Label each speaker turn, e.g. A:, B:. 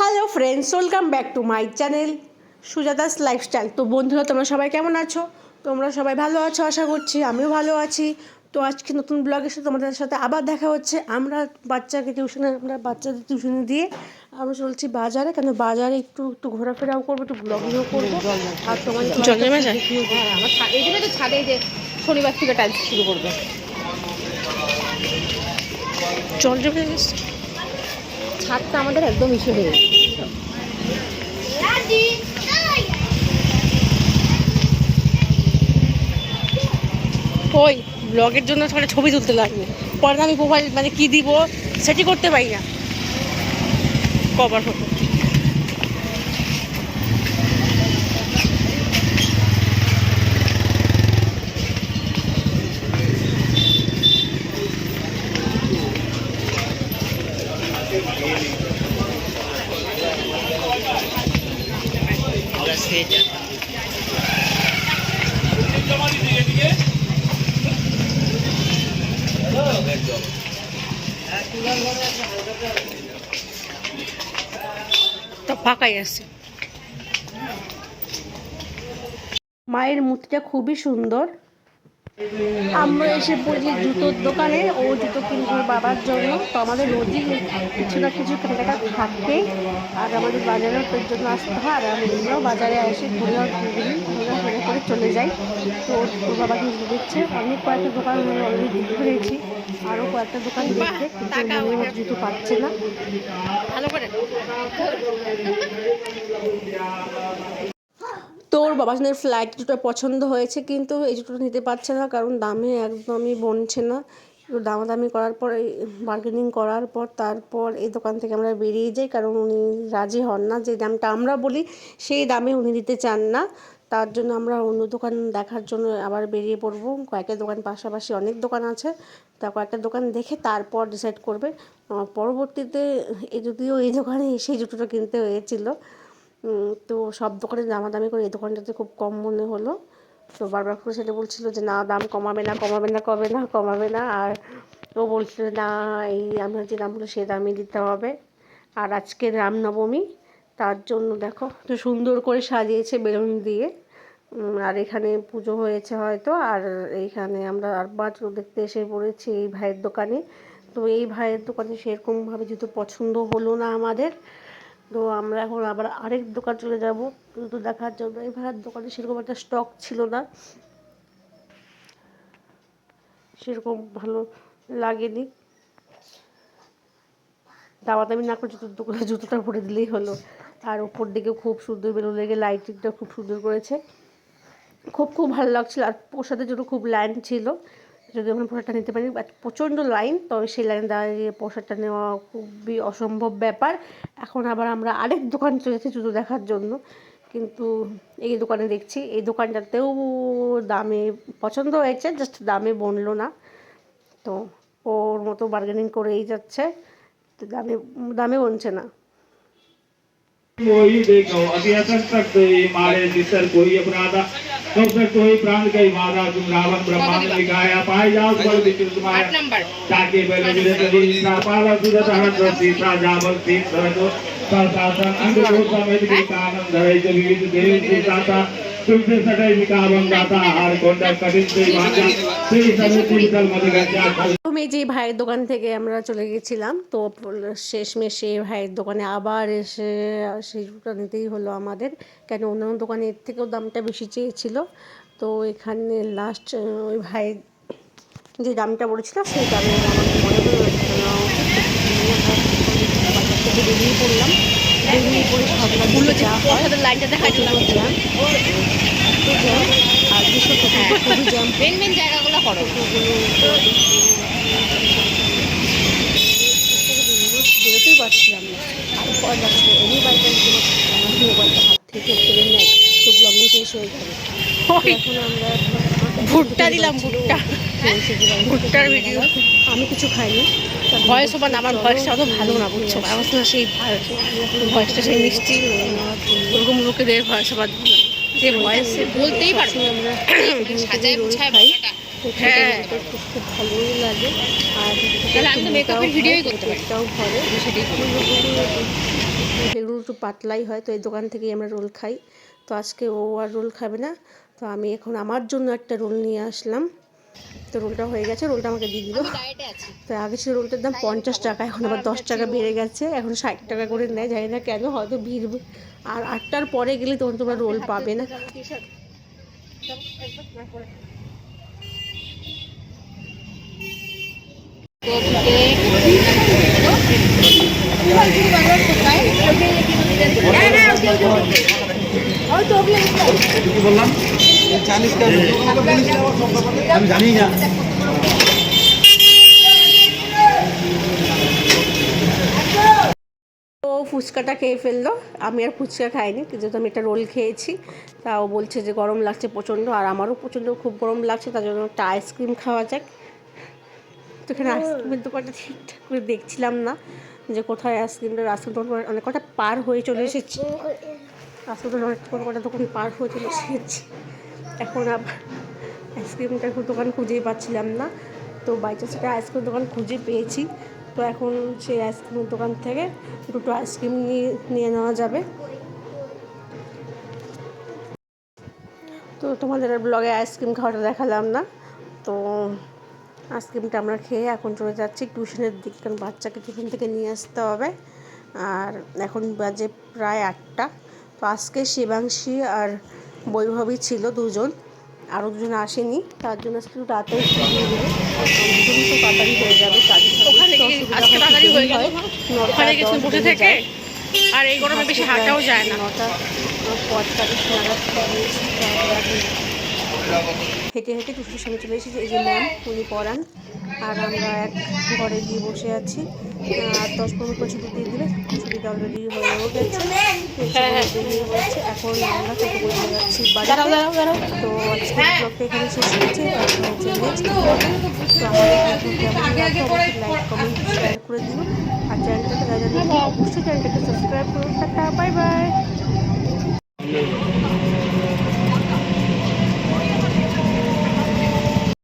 A: Hello friends welcome back to my channel Sujata's lifestyle তো বন্ধুরা তোমরা সবাই কেমন আছো? তোমরা সবাই ভালো আছো আশা করছি আমিও ভালো আছি। তো আজকে নতুন ব্লগের সাথে তোমাদের সাথে আবার দেখা হচ্ছে। আমরা বাচ্চাকে টিউশনে আমরা বাচ্চাদের টিউশনে দিয়ে আমরা চলছি বাজারে। কেন বাজারে একটু একটু ঘোরাফেরাও করব একটু ব্লগিংও করব। আর
B: যায়?
C: হ্যাঁ আমার এই জন্য তো ছাদে যে শনিবার থেকে টাইলস শুরু করবে।
B: জল জমে
C: ছাদটা আমাদের একদম ইসে হয়ে
B: ওই ব্লগের জন্য সবাই ছবি তুলতে লাগবে। পরে আমি মোবাইল মানে কি দিব সেটি করতে পারি না। কবার ফটো তো ফাঁকাই আছে।
A: মায়ের মূর্তিটা খুবই সুন্দর। আমরা এসে পড়েছি জুতোর দোকানে। ও জুতো কিনবো বাবার জন্য। তো আমাদের রোজই কিছু না কিছু কেনাকাটা থাকে। আর আমাদের বাজারেও তোর জন্য আসতে হয়। আর আমি বাজারে এসে ঘুরে ঘুরে চলে যাই। তো ওর বাবা কিন্তু দেখছে অনেক কয়েকটা দোকান আমি অলরেডি ঘুরেছি আরও কয়েকটা দোকান দেখবে কিন্তু জুতো পাচ্ছে না।
B: ভালো করে।
A: তো ওর বাবা জনের ফ্লাইট জুতো পছন্দ হয়েছে কিন্তু এই জুতোটা নিতে পারছে না কারণ দামে একদমই বনছে না। দামাদামি করার পর এই বার্গেনিং করার পর তারপর এই দোকান থেকে আমরা বেরিয়ে যাই কারণ উনি রাজি হন না। যে দামটা আমরা বলি সেই দামে উনি দিতে চান না। তার জন্য আমরা অন্য দোকান দেখার জন্য আবার বেরিয়ে পড়ব। কয়েকটা দোকান পাশাপাশি অনেক দোকান আছে। তা কয়েকটা দোকান দেখে তারপর ডিসাইড করবে। পরবর্তীতে এই যদিও এই দোকানে এসে জুতোটা কিনতে হয়েছিল তো সব দোকানে দামাদামি করে এই দোকানটাতে খুব কম মনে হলো। তো বারবার করে সেটা বলছিল যে, না, দাম কমাবে না কমাবে না, কবে না, কমাবে না। আর ও বলছিল, না, এই আমরা যে দাম বলো সে দামই দিতে হবে। আর আজকে রামনবমী তার জন্য দেখো, তো সুন্দর করে সাজিয়েছে বেলুন দিয়ে। আর এখানে পুজো হয়েছে হয়তো, আর এইখানে আমরা আর মাত্র দেখতে এসে পড়েছি এই ভাইয়ের দোকানে। তো এই ভাইয়ের দোকানে সেরকমভাবে যেহেতু পছন্দ হলো না আমাদের, তো আমরা এখন আবার আরেক দোকান চলে যাব। জুতো দেখার জন্য, এই ভাইয়ের দোকানে সেরকম একটা স্টক ছিল না। সেরকম ভালো লাগেনি। দামাদামি না করে জুতোর দোকানে জুতোটা ভরে দিলেই হলো। আর উপর দিকে খুব সুন্দর বেলুন লেগে লাইটিংটা খুব সুন্দর করেছে। খুব খুব ভালো লাগছিল। আর প্রসাদের জন্য খুব লাইন ছিল। যদি আমরা প্রসাদটা নিতে পারি বাট প্রচণ্ড লাইন তবে সেই লাইনে দাঁড়িয়ে প্রসাদটা নেওয়া খুবই অসম্ভব ব্যাপার। এখন আবার আমরা আরেক দোকান চলেছি জুতো দেখার জন্য। কিন্তু এই দোকানে দেখছি, এই দোকানটাতেও দামে পছন্দ হয়েছে জাস্ট দামে বনলো না। তো ওর মতো বার্গেনিং করেই যাচ্ছে। তো দামে দামে বনছে না
D: कोई देखो अत्यसन तक तो ये मारे जिसर कोई अपराधा तब तक कोई प्राण कई बाधा तुम रावण ब्रह्मांड लिखाया पाए जाओ बल विचुत माया
C: আট নাম্বার
D: ताकि पहले जिले तभी इंद्रा पाला सुदत हरण रसी प्राजावल तीन धरतो शासन अंग को समेत के कानन धरे जो विविध देव की साता तुमसे सदै विकावम दाता हार कोंडा कठिन से भाजा से समेत विकल मध गंजा
A: প্রথমে যে ভাইয়ের দোকান থেকে আমরা চলে গেছিলাম তো শেষমেশে ভাইয়ের দোকানে আবার এসে সেই জুতো নিতেই হলো আমাদের কেন অন্যান্য দোকানে এর থেকেও দামটা বেশি চেয়েছিল তো এখানে লাস্ট ওই ভাইয়ের যে দামটা বলেছিল সেই দামে আমাদের মনে হলো নেওয়া উচিত। বাজার থেকে বেরিয়ে পড়লাম। বেরিয়ে পড়ে ভাবলাম যে হয়
B: লাইনটা দেখাই দিলাম।
A: জ্যাম আর খুবই জ্যাম
C: মেন মেন জায়গাগুলো করো।
A: বেরোতেই পারছিলাম না। আর পর যাচ্ছে এমনি আমার মোবাইলটা হাত থেকে ফেলে নেয় তো ব্লগিং শেষ হয়ে যাবে এখন আমরা
B: ভুট্টা দিলাম ভুট্টা। ভুট্টার ভিডিও।
A: আমি কিছু খাইনি।
B: ভয়েস ওভার আমার ভয়েসটা অত ভালো না বুঝছ আমার তো সেই ভয়েসটা সেই মিষ্টি ওরকম লোকেদের ভয়েস ওভার যে ভয়েসে
C: বলতেই পারব সাজায় গুছায়
A: খাই
C: বলাটা।
B: হ্যাঁ।
A: খুব ভালোই লাগে আর
C: তাহলে আমি তো makeup ভিডিওই করতে পারি।
A: পেটটাও ভরে
C: সেটাই করি।
A: একটু পাতলাই হয় তো এই দোকান থেকেই আমরা রোল খাই তো আজকে ও আর রোল খাবে না তো আমি এখন আমার জন্য একটা রোল নিয়ে আসলাম তো রোলটা হয়ে গেছে রোলটা আমাকে দিয়ে দিল। তো আগে ছিল রোলটার দাম পঞ্চাশ টাকা এখন আবার দশ টাকা বেড়ে গেছে এখন ষাট টাকা করে নেয় জানি না কেন হয়তো ভিড় আর আটটার পরে গেলে তখন তোমরা রোল পাবে না।
E: বললাম?
A: ফুচকাটা খেয়ে ফেলল। আমি আর ফুচকা খাইনি, যেহেতু আমি একটা রোল খেয়েছি, তা ও বলছে যে গরম লাগছে প্রচণ্ড, আর আমারও প্রচণ্ড খুব গরম লাগছে, তার জন্য একটা আইসক্রিম খাওয়া যাক। তো এখানে আইসক্রিমের দোকানটা ঠিকঠাক করে দেখছিলাম না, যে কোথায় আইসক্রিমটা আইসক্রিম দোকান অনেক কটা পার হয়ে চলে এসেছি। আইসক্রিম অনেক কোনো কটা দোকান পার হয়ে চলে এসেছি। এখন আইসক্রিমটা এখন দোকান খুঁজেই পাচ্ছিলাম না। তো বাই একটা আইসক্রিম দোকান খুঁজে পেয়েছি। তো এখন সেই আইসক্রিমের দোকান থেকে দুটো আইসক্রিম নিয়ে নিয়ে নেওয়া যাবে। তো তোমাদের ব্লগে আইসক্রিম খাওয়াটা দেখালাম না। তো আইসক্রিমটা আমরা খেয়ে এখন চলে যাচ্ছি। টিউশনের দিকে কারণ বাচ্চাকে টিউশন থেকে নিয়ে আসতে হবে। আর এখন বাজে প্রায় আটটা। তো আজকে শিবাংশী আর বৈভবী ছিল দুজন। আরও দুজন আসেনি তার জন্য আজকে একটু তাড়াতাড়ি ছুটি দিয়ে দেবে দুজন তো তাড়াতাড়ি হয়ে যাবে
B: বসে থেকে আর এই গরমে বেশি হাঁটাও যায় না।
A: নটা পঁয়তাল্লিশ নাগাদ হেঁটে হেঁটে টুসুর সামনে চলে এসেছি এই যে ম্যাম উনি পড়ান। আর আমরা এক ঘরে গিয়ে বসে আছি। আর দশ পনেরো পর ছুটি দিয়ে দিলে ছুটিটা অলরেডি হয়েও গেছে। এখন আমরা টোটো করে যাচ্ছি তো আজকে ব্লগটা এখানে শেষ অবশ্যই লাইক কমেন্ট শেয়ার করে দিন আর চ্যানেলটাকে যারা অবশ্যই চ্যানেলটাকে সাবস্ক্রাইব করুন টাটা বাই বাই